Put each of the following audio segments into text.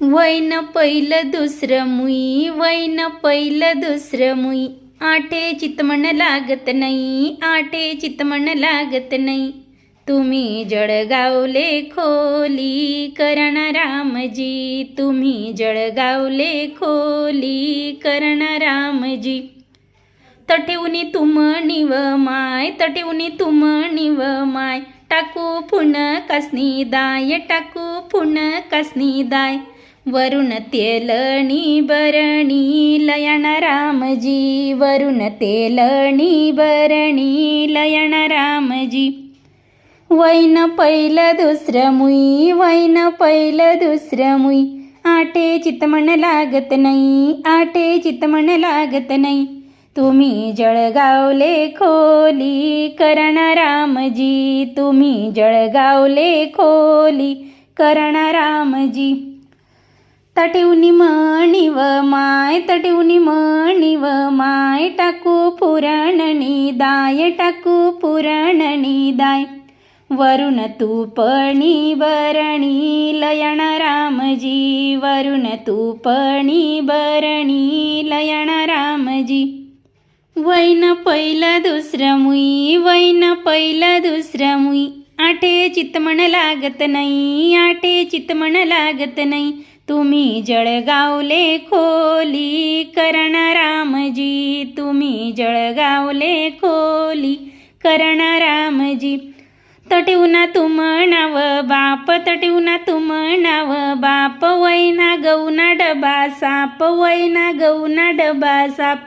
वैन पहिलं दुसरं मुई वैन पहिलं दुसरं मुई. आठे चितमण लागत नाही आठे चितमण लागत नाही तुम्ही जळगावले खोली करण रामजी. तुम्ही जळगावले खोली करण रामजी. तटेवनी तुम निव माय तटेवनी तुम निव माय. टाकू फुण कसनी दाय टाकू फुण कसनी दाय. वरुण तेलणी बरणी लयण रामजी. वरुण तेलणी बरणी लयण रामजी. वैन पहिलं दुसरं मुई वैन पहिलं दुसरं मुई. आटे चितमण लागत नाही आटे चितमण लागत नाही तुम्ही जळगावले खोली करण रामजी. तुम्ही जळगावले खोली करण रामजी. तटिवनी मणिव माय तटिवनी मणिव माय टाकू पुरणणी दाय टाकू पुरणणी दाय वरुण तूपणी बरणी लयण रामजी. वरुण तूपणी बरणी लयण रामजी. वैन पहिलं दुसरं मुई वैन पहिलं दुसरं मुई आठे चितमण लागत नाही आठे चितमण लागत नाही. तुम्ही जळगावले खोली करण रामजी. तुम्ही जळगावले खोली करण रामजी. तटिवना तुम नाव बाप तटिवना तुम नाव बाप. वैना गौना डबा साप वैना गौना डबा साप.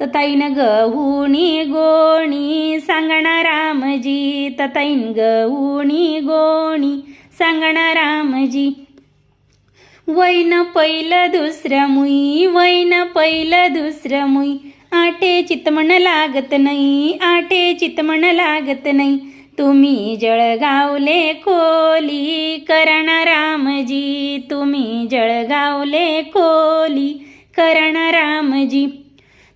तताईन गहुणी गोणी सांगणा रामजी. तताईन गहुणी गोणी सांगणा रामजी. वैन पहिलं दुसरं मुई वैन पहिलं दुसरं मुई. आटे चितमण लागत नाही आटे चितमण लागत नाही. तुम्ही जळगावले खोली करण रामजी. तुम्ही जळगावले खोली करण रामजी.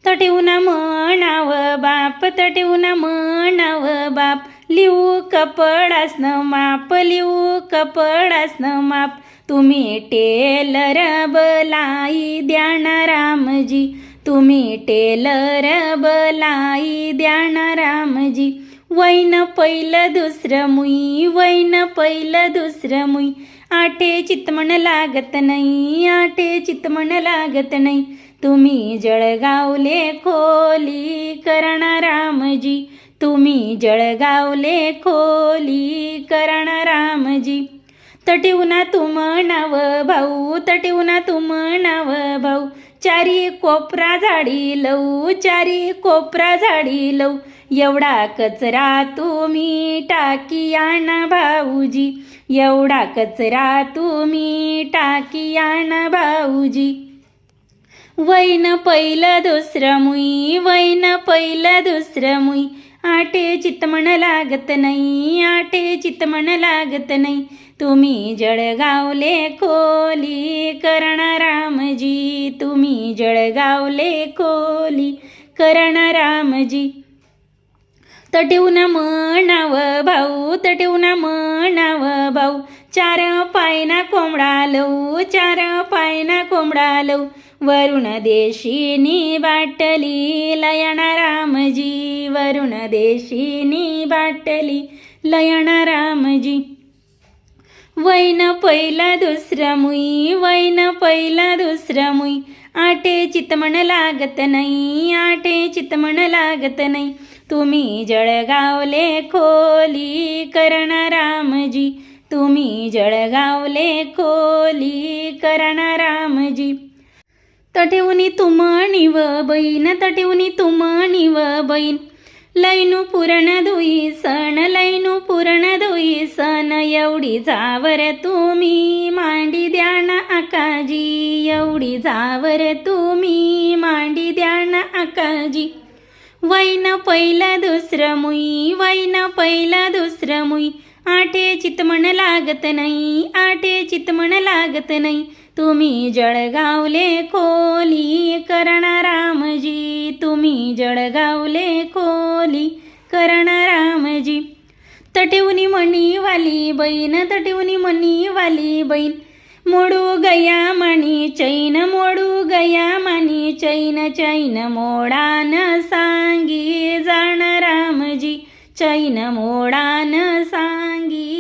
तटिवना म्हणाव बाप तटिवना म्हणाव बाप. लिहू कपडासनं माप लिहू कपडासनं माप. तुम्ही टेलर बलाई द्यान रामजी. तुम्ही टेलर बलाई द्यान रामजी. वैन पहिलं दुसरं मुई वैन पहिलं दुसरं मुई. आठे चितमण लागत नाही आठे चितमण लागत नाही तुम्ही जळगावले खोली करण रामजी. तुम्ही जळगावले खोली करण रामजी. तटिवना तुम नाव भाऊ तटिवना तुम नाव भाऊ. चारी कोपरा झाडी लऊ चारी कोपरा झाडी लऊ एवढा कचरा तुम्ही टाकी आणा भाऊजी. एवढा कचरा तुम्ही टाकी आणा भाऊजी. वैन पहिलं दुसरं मुई वैन पहिलं दुसरं मुई. आटे चितमण लागत नाही आटे चितमण लागत नाही तुम्ही जळगावले खोली करण रामजी तुम्ही जळगावले खोली करण रामजी तटिवून म्हणाव भाऊ तटिवून म्हणाव भाऊ चार पायना कोंबडा लऊ चार पायना कोंबडा लऊ वरुण देशीनी बाटली लयण रामजी. वरुण देशीनी बाटली लयण रामजी. वैन पहिला दुसरं मुई वैन पहिला दुसरं मुई. आटे चितमण लागत नाही आटे चितमण लागत नाही. तुम्ही जळगावले खोली करण रामजी. तुम्ही जळगावले खोली करणा रामजी. तठेवनी तुम निव बहीण तठेवनी तुम निव बहीण. लैनू पुरण धुई सण लैनू पुरण धुई सण. एवढी जावर तुम्ही मांडी द्यान आकाजी. एवढी जावर तुम्ही मांडी द्यान आकाजी. वैन पहिलं दुसरं मुई वैन पहिलं दुसरं मुई. आठे चितमण लागत नाही आठे चितमण लागत नाही. तुम्ही जळगावले खोली करण रामजी. तुम्ही जळगावले खोली करण रामजी. तटेवनी मणी वाली बहीण तटेवनी मणी वाली बहीण. मोडू गया मणी चैन मोडू गया मणी चैन चैन मोडान सांगी जाण रामजी. चैन मोडान सांगी